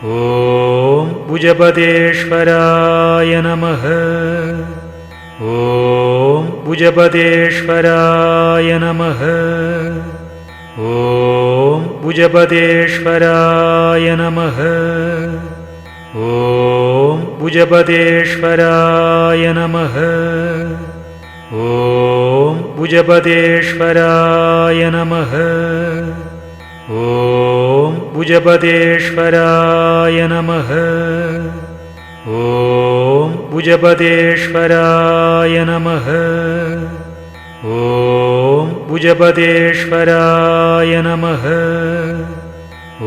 ॐ भुजपदेश्वराय नमः। ॐ भुजपदेश्वराय नमः। ॐ भुजपदेश्वराय नमः। ॐ भुजपदेश्वराय नमः। ॐ भुजपदेश्वराय नमः ॐ भुजपदेश्वराय नमः। ॐ भुजपदेश्वराय नमः। ॐ भुजपदेश्वराय नमः। ॐ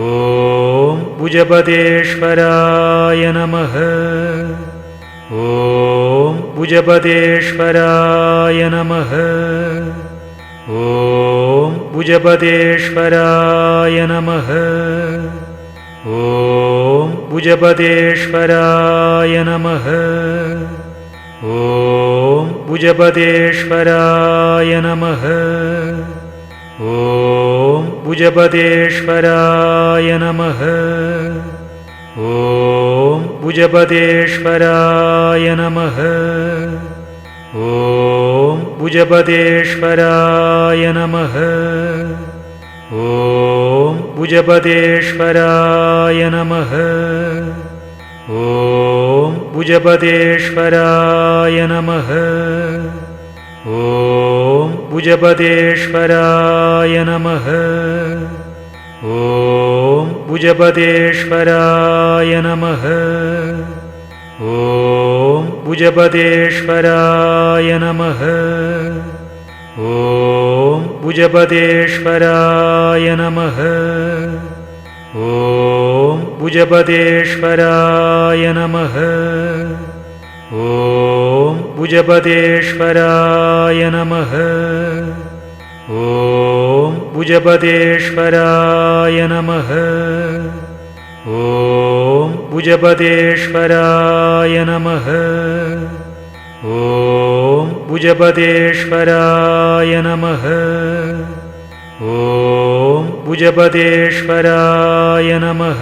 भुजपदेश्वराय नमः। ॐ भुजपदेश्वराय नमः। ॐ भुजपदेश्वराय नमः। ॐ भुजपदेश्वराय नमः। ॐ भुजपदेश्वराय नमः। ॐ भुजपदेश्वराय नमः। ॐ भुजपदेश्वराय नमः। ॐ भुजपदेश्वराय नमः ॐ भुजपदेश्वराय नमः। ॐ भुजपदेश्वराय नमः। ॐ भुजपदेश्वराय नमः। ॐ भुजपदेश्वराय नमः। ॐ भुजपदेश्वराय नमः ॐ भुजपदेश्वराय नमः। ॐ भुजपदेश्वराय नमः। ॐ भुजपदेश्वराय नमः। ॐ भुजपदेश्वराय नमः। ॐ भुजपदेश्वराय नमः ॐ भुजपदेश्वराय नमः। ॐ भुजपदेश्वराय नमः।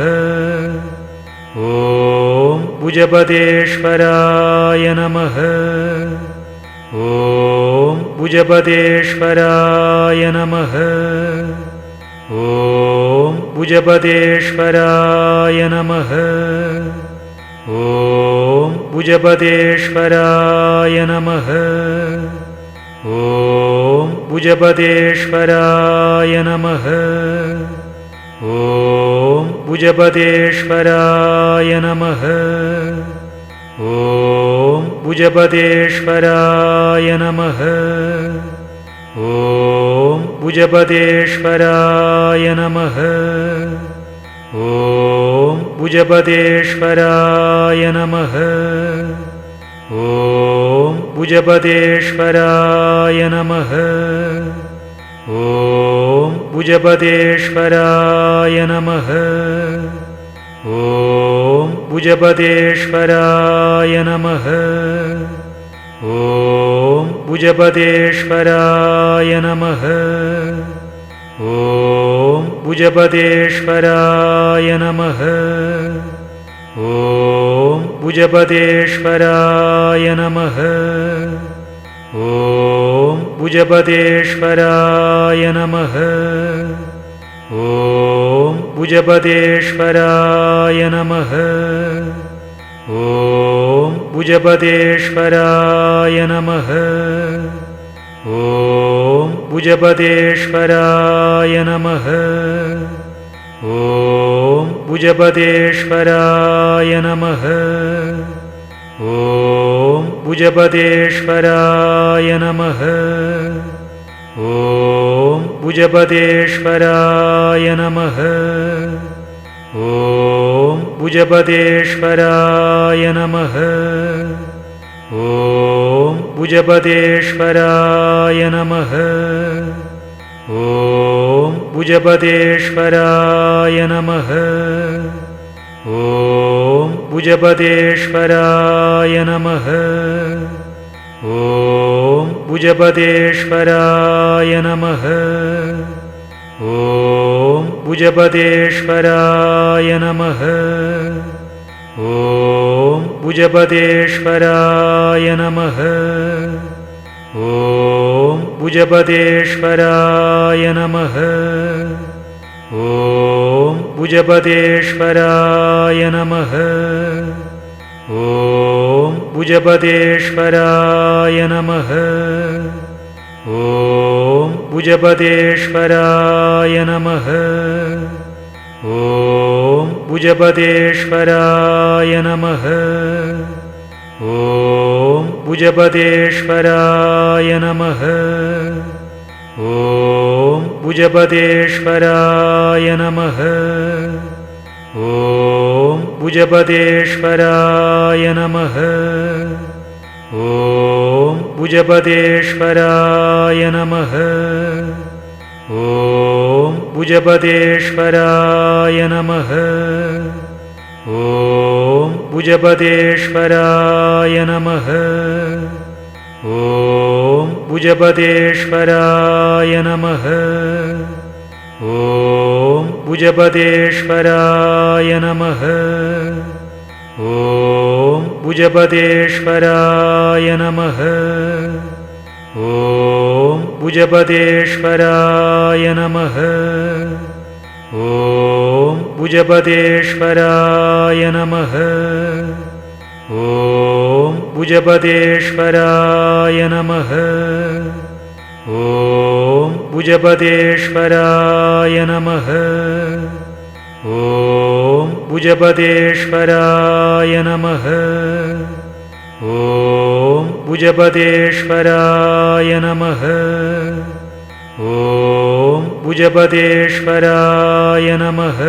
ॐ भुजपदेश्वराय नमः। ॐ भुजपदेश्वराय नमः। ॐ भुजपदेश्वराय नमः ॐ भुजपदेश्वराय नमः। ॐ भुजपदेश्वराय नमः। ॐ भुजपदेश्वराय नमः। ॐ भुजपदेश्वराय नमः। ॐ भुजपदेश्वराय नमः ॐ भुजपदेश्वराय नमः। ॐ भुजपदेश्वराय नमः। ॐ भुजपदेश्वराय नमः। ॐ भुजपदेश्वराय नमः। ॐ भुजपदेश्वराय नमः ॐ भुजपदेश्वराय नमः। ॐ भुजपदेश्वराय नमः। ॐ भुजपदेश्वराय नमः। ॐ भुजपदेश्वराय नमः। ॐ भुजपदेश्वराय नमः ॐ भुजपदेश्वराय नमः। ॐ भुजपदेश्वराय नमः। ॐ भुजपदेश्वराय नमः। ॐ भुजपदेश्वराय नमः। ॐ भुजपदेश्वराय नमः ॐ भुजपदेश्वराय नमः। ॐ भुजपदेश्वराय नमः। ॐ भुजपदेश्वराय नमः। ॐ भुजपदेश्वराय नमः। ॐ भुजपदेश्वराय नमः। ॐ भुजपदेश्वराय नमः। ॐ भुजपदेश्वराय नमः। ॐ भुजपदेश्वराय नमः। ॐ भुजपदेश्वराय नमः। ॐ भुजपदेश्वराय नमः ॐ भुजपदेश्वराय नमः। ॐ भुजपदेश्वराय नमः। ॐ भुजपदेश्वराय नमः। ॐ भुजपदेश्वराय नमः। ॐ भुजपदेश्वराय नमः। ॐ भुजपदेश्वराय नमः। ॐ भुजपदेश्वराय नमः। ॐ भुजपदेश्वराय नमः। ॐ भुजपदेश्वराय नमः। ॐ भुजपदेश्वराय नमः। ॐ भुजपदेश्वराय नमः। ॐ भुजपदेश्वराय नमः। ॐ भुजपदेश्वराय नमः। ॐ भुजपदेश्वराय नमः। ॐ भुजपदेश्वराय नमः। ॐ भुजपदेश्वराय नमः। ॐ भुजपदेश्वराय नमः।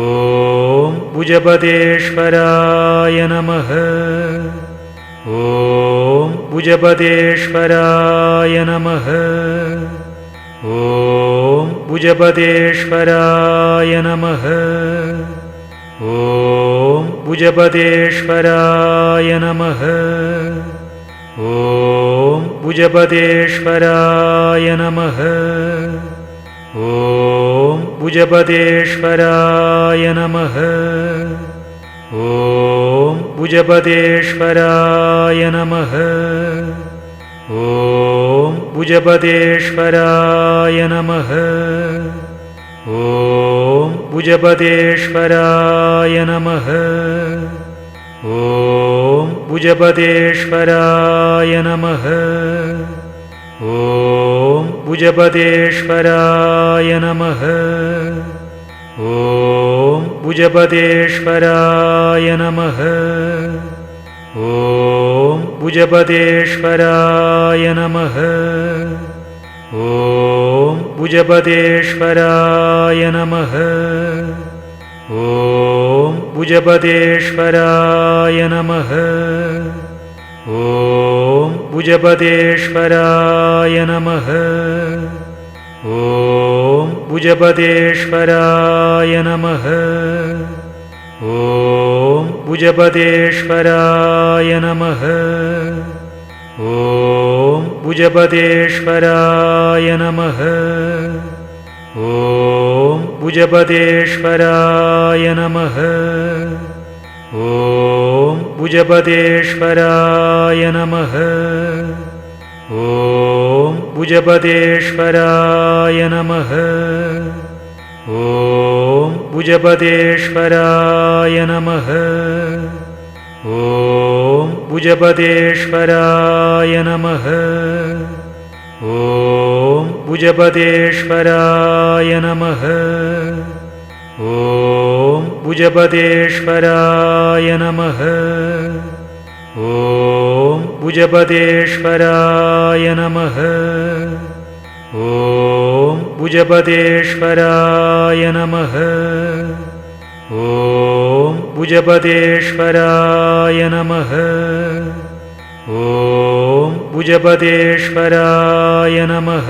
ॐ भुजपदेश्वराय नमः। ॐ भुजपदेश्वराय नमः। ॐ भुजपदेश्वराय नमः। ॐ भुजपदेश्वराय नमः ॐ भुजपदेश्वराय नमः। ॐ भुजपदेश्वराय नमः। ॐ भुजपदेश्वराय नमः। ॐ भुजपदेश्वराय नमः। ॐ भुजपदेश्वराय नमः ॐ भुजपदेश्वराय नमः। ॐ भुजपदेश्वराय नमः। ॐ भुजपदेश्वराय नमः। ॐ भुजपदेश्वराय नमः। ॐ भुजपदेश्वराय नमः। ॐ भुजपदेश्वराय नमः। ॐ भुजपदेश्वराय नमः। ॐ भुजपदेश्वराय नमः। ॐ भुजपदेश्वराय नमः। ॐ भुजपदेश्वराय नमः ॐ भुजपदेश्वराय नमः। ॐ भुजपदेश्वराय नमः। ॐ भुजपदेश्वराय नमः। ॐ भुजपदेश्वराय नमः। ॐ भुजपदेश्वराय नमः। ॐ भुजपदेश्वराय नमः। ॐ भुजपदेश्वराय नमः। ॐ भुजपदेश्वराय नमः। ॐ भुजपदेश्वराय नमः। ॐ भुजपदेश्वराय नमः। ॐ भुजपतेश्वराय नमः